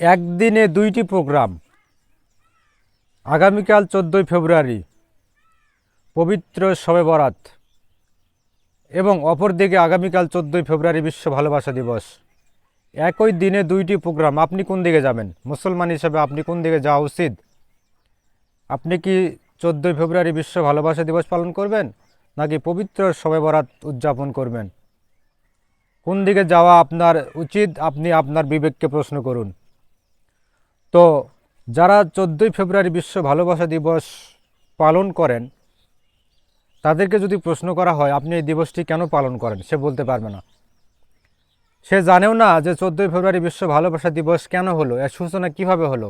একদিনে দুইটি প্রোগ্রাম। আগামীকাল চোদ্দোই ফেব্রুয়ারি, পবিত্র শবে বরাত এবং অপরদিকে আগামীকাল চোদ্দোই ফেব্রুয়ারি বিশ্ব ভালোবাসা দিবস। একই দিনে দুইটি প্রোগ্রাম। আপনি কোন দিকে যাবেন? মুসলমান হিসেবে আপনি কোন দিকে যাওয়া উচিত? আপনি কি চোদ্দোই ফেব্রুয়ারি বিশ্ব ভালোবাসা দিবস পালন করবেন, নাকি পবিত্র শবে বরাত উদযাপন করবেন? কোন দিকে যাওয়া আপনার উচিত? আপনি আপনার বিবেককে প্রশ্ন করুন। তো যারা চোদ্দোই ফেব্রুয়ারি বিশ্ব ভালোবাসা দিবস পালন করেন, তাদেরকে যদি প্রশ্ন করা হয়, আপনি এই দিবসটি কেন পালন করেন? সে বলতে পারবে না। সে জানেও না যে চোদ্দোই ফেব্রুয়ারি বিশ্ব ভালোবাসা দিবস কেন হলো, এর সূচনা কীভাবে হলো।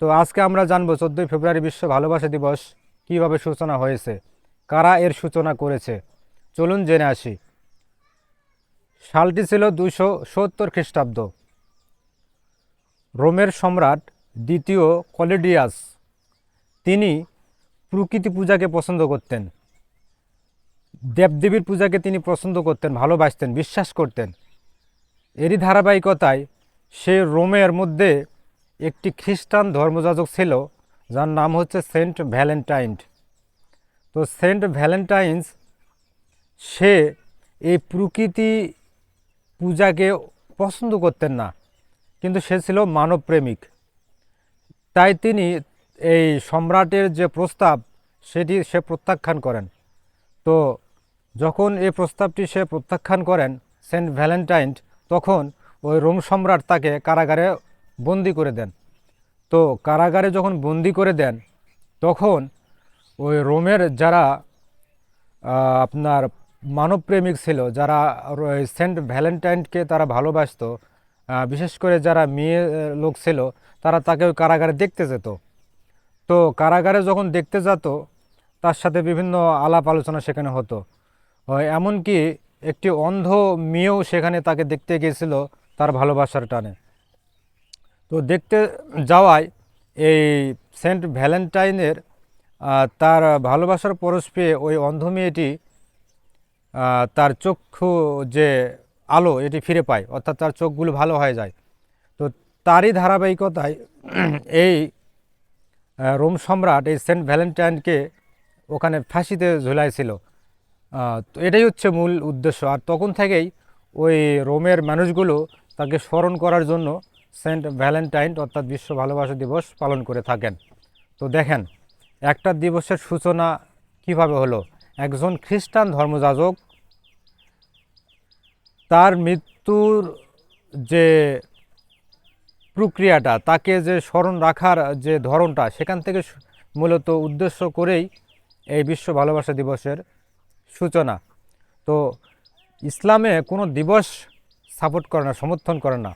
তো আজকে আমরা জানব চোদ্দোই ফেব্রুয়ারি বিশ্ব ভালোবাসা দিবস কীভাবে সূচনা হয়েছে, কারা এর সূচনা করেছে। চলুন জেনে আসি। সালটি ছিল দুশো সত্তর খ্রিস্টাব্দ। রোমের সম্রাট দ্বিতীয় কলিডিয়াস। তিনি প্রকৃতি পূজাকে পছন্দ করতেন। দেবদেবীর পূজাকে তিনি পছন্দ করতেন, ভালোবাসতেন, বিশ্বাস করতেন। এরই ধারাবাহিকতায় সে রোমের মধ্যে একটি খ্রিস্টান ধর্মযাজক ছিল, যার নাম হচ্ছে সেন্ট ভ্যালেন্টাইন। তো সেন্ট ভ্যালেন্টাইন্স, সে এই প্রকৃতি পূজাকে পছন্দ করতেন না। কিন্তু সে ছিল মানবপ্রেমিক। তাই তিনি এই সম্রাটের যে প্রস্তাব, সেটি সে প্রত্যাখ্যান করেন। তো যখন এই প্রস্তাবটি সে প্রত্যাখ্যান করেন সেন্ট ভ্যালেন্টাইন, তখন ওই রোম সম্রাট তাকে কারাগারে বন্দি করে দেন। তো কারাগারে যখন বন্দি করে দেন, তখন ওই রোমের যারা আপনার মানবপ্রেমিক ছিল, যারা সেন্ট ভ্যালেন্টাইনকে তারা ভালোবাসতো বিশেষ করে যারা মেয়ে লোক ছিল, তারা তাকে ওই কারাগারে দেখতে যেত। তো কারাগারে যখন দেখতে যেত, তার সাথে বিভিন্ন আলাপ আলোচনা সেখানে হতো। এমনকি একটি অন্ধ মেয়েও সেখানে তাকে দেখতে গিয়েছিল, তার ভালোবাসার টানে। তো দেখতে যাওয়ায় এই সেন্ট ভ্যালেন্টাইনের তার ভালোবাসার পরশ পেয়ে ওই অন্ধ মেয়েটি তার চক্ষু যে আলো এটি ফিরে পায়, অর্থাৎ তার চোখগুলো ভালো হয়ে যায়। তো তারই ধারাবাহিকতায় এই রোম সম্রাট, এই সেন্ট ভ্যালেন্টাইনকে ওখানে ফাঁসিতে ঝুলাইছিল। তো এটাই হচ্ছে মূল উদ্দেশ্য। আর তখন থেকেই ওই রোমের মানুষগুলো তাকে স্মরণ করার জন্য সেন্ট ভ্যালেন্টাইন, অর্থাৎ বিশ্ব ভালোবাসা দিবস, পালন করে থাকেন। তো দেখেন, একটা দিবসের সূচনা কীভাবে হলো? একজন খ্রিস্টান ধর্মযাজক তার মৃত্যুর যে প্রক্রিয়াটা, তাকে যে স্মরণ রাখার যে ধরনটা, সেখান থেকে মূলত উদ্দেশ্য করেই এই বিশ্ব ভালোবাসা দিবসের সূচনা। তো ইসলামে কোনো দিবস সাপোর্ট করে না, সমর্থন করে না।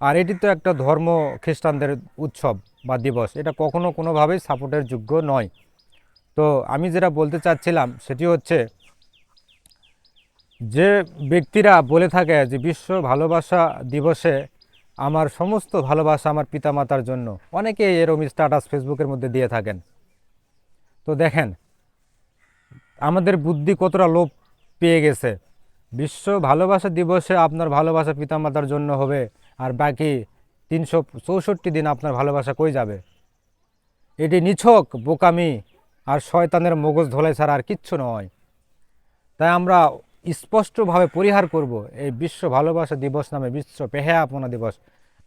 আর এটি তো একটা ধর্ম খ্রিস্টানদের উৎসব বা দিবস, এটা কখনো কোনোভাবেই সাপোর্টের যোগ্য নয়। তো আমি যেটা বলতে চাচ্ছিলাম, সেটি হচ্ছে যে ব্যক্তিরা বলে থাকে যে বিশ্ব ভালোবাসা দিবসে আমার সমস্ত ভালোবাসা আমার পিতামাতার জন্য অনেকে এরকম স্ট্যাটাস ফেসবুকের মধ্যে দিয়ে থাকেন। তো দেখেন, আমাদের বুদ্ধি কতটা লোপ পেয়ে গেছে। বিশ্ব ভালোবাসা দিবসে আপনার ভালোবাসা পিতামাতার জন্য হবে, আর বাকি তিনশো চৌষট্টি দিন আপনার ভালোবাসা কই যাবে? এটি নিছক, বোকামি, আর শয়তানের মগজ ধোলাই ছাড়া আর কিচ্ছু নয়। তাই আমরা স্পষ্টভাবে পরিহার করব। এই বিশ্ব ভালোবাসা দিবস নামে বিশ্ব পেহাপনা দিবস।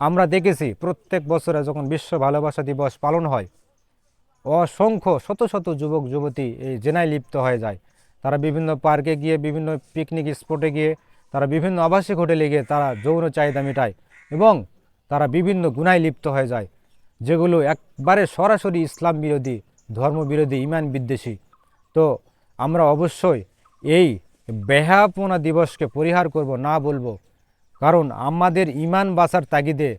আমরা দেখেছি প্রত্যেক বছরে যখন বিশ্ব ভালোবাসা দিবস পালন হয়, অসংখ্য শত শত যুবক, যুবতী এই জেনায় লিপ্ত হয়ে যায়। তারা বিভিন্ন পার্কে গিয়ে, বিভিন্ন পিকনিক স্পটে গিয়ে, তারা বিভিন্ন আবাসিক হোটেলে গিয়ে তারা যৌন চাহিদা মেটায় এবং তারা বিভিন্ন গুণায় লিপ্ত হয়ে যায়, যেগুলো একবারে সরাসরি ইসলাম বিরোধী, ধর্ম বিরোধী, ইমান বিদ্বেষী। তো আমরা অবশ্যই এই বেহাপনা দিবসকে পরিহার করব, না বলব। কারণ আমাদের ইমান বাঁচার তাগিদে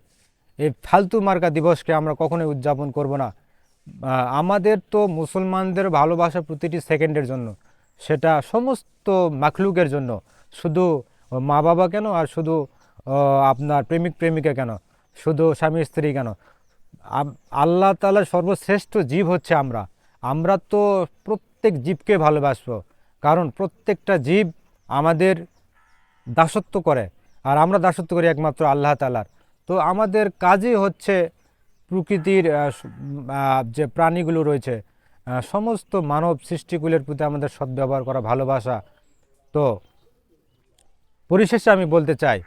এই ফালতু মার্কা দিবসকে আমরা কখনোই উদযাপন করব না। আমাদের তো মুসলমানদের ভালোবাসা প্রতিটি সেকেন্ডের জন্য। সেটা সমস্ত মাখলুকের জন্য। শুধু মা বাবা কেন আর শুধু আপনার প্রেমিক প্রেমিকা কেন? শুধু স্বামী স্ত্রী কেন? আল্লাহ তালার সর্বশ্রেষ্ঠ জীব হচ্ছে আমরা। আমরা তো প্রত্যেক জীবকে ভালোবাসবো। কারণ প্রত্যেকটা জীব আমাদের দাসত্ব করে, আর আমরা দাসত্ব করি একমাত্র আল্লাহ তালার তো আমাদের কাজই হচ্ছে প্রকৃতির যে প্রাণীগুলো রয়েছে সমস্ত মানব সৃষ্টিগুলোর প্রতি আমাদের সদ্ব্যবহার করা ভালোবাসা। তো পরিশেষে আমি বলতে চাই,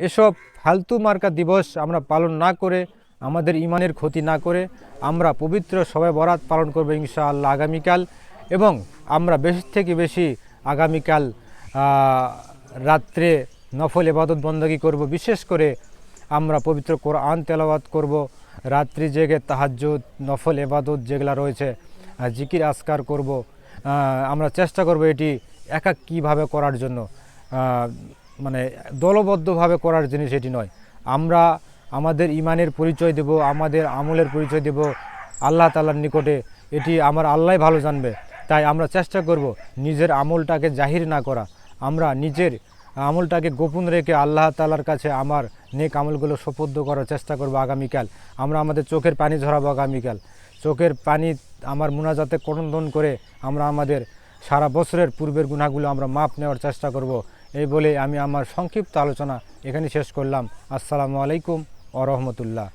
এসব ফালতু মার্কা দিবস আমরা পালন না করে, আমাদের ইমানের ক্ষতি না করে, আমরা পবিত্র সবাই বরাত পালন করব ইনশাআল্লাহ আগামীকাল এবং আমরা বেশি থেকে বেশি আগামীকাল রাত্রে নফল এবাদত বন্দী করব। বিশেষ করে আমরা পবিত্র কোরআন তেলাবাদ করব। রাত্রি জেগে তাহাজ্জুদ, নফল এবাদত যেগুলা রয়েছে জিকির আসকার করব। আমরা চেষ্টা করব এটি একা কীভাবে করার জন্য। মানে দলবদ্ধভাবে করার জিনিস এটি নয়। আমরা আমাদের ইমানের পরিচয় দেব, আমাদের আমলের পরিচয় দেব, আল্লাহ তালার নিকটে। এটি আমার আল্লাহ ভালো জানবে। তাই আমরা চেষ্টা করব নিজের আমলটাকে জাহির না করা। আমরা নিজের আমলটাকে গোপন রেখে আল্লাহ তালার কাছে আমার নেক আমলগুলো সোপদ্য করার চেষ্টা করব আগামীকাল। আমরা আমাদের চোখের পানি ঝরাবো আগামীকাল। চোখের পানি আমার মোনাজাতে করন্দন করে আমরা আমাদের সারা বছরের পূর্বের গুণাগুলো আমরা মাপ নেওয়ার চেষ্টা করব। এই বলে আমি আমার সংক্ষিপ্ত আলোচনা এখানে শেষ করলাম। আসসালামু আলাইকুম ও রহমতুল্লাহ।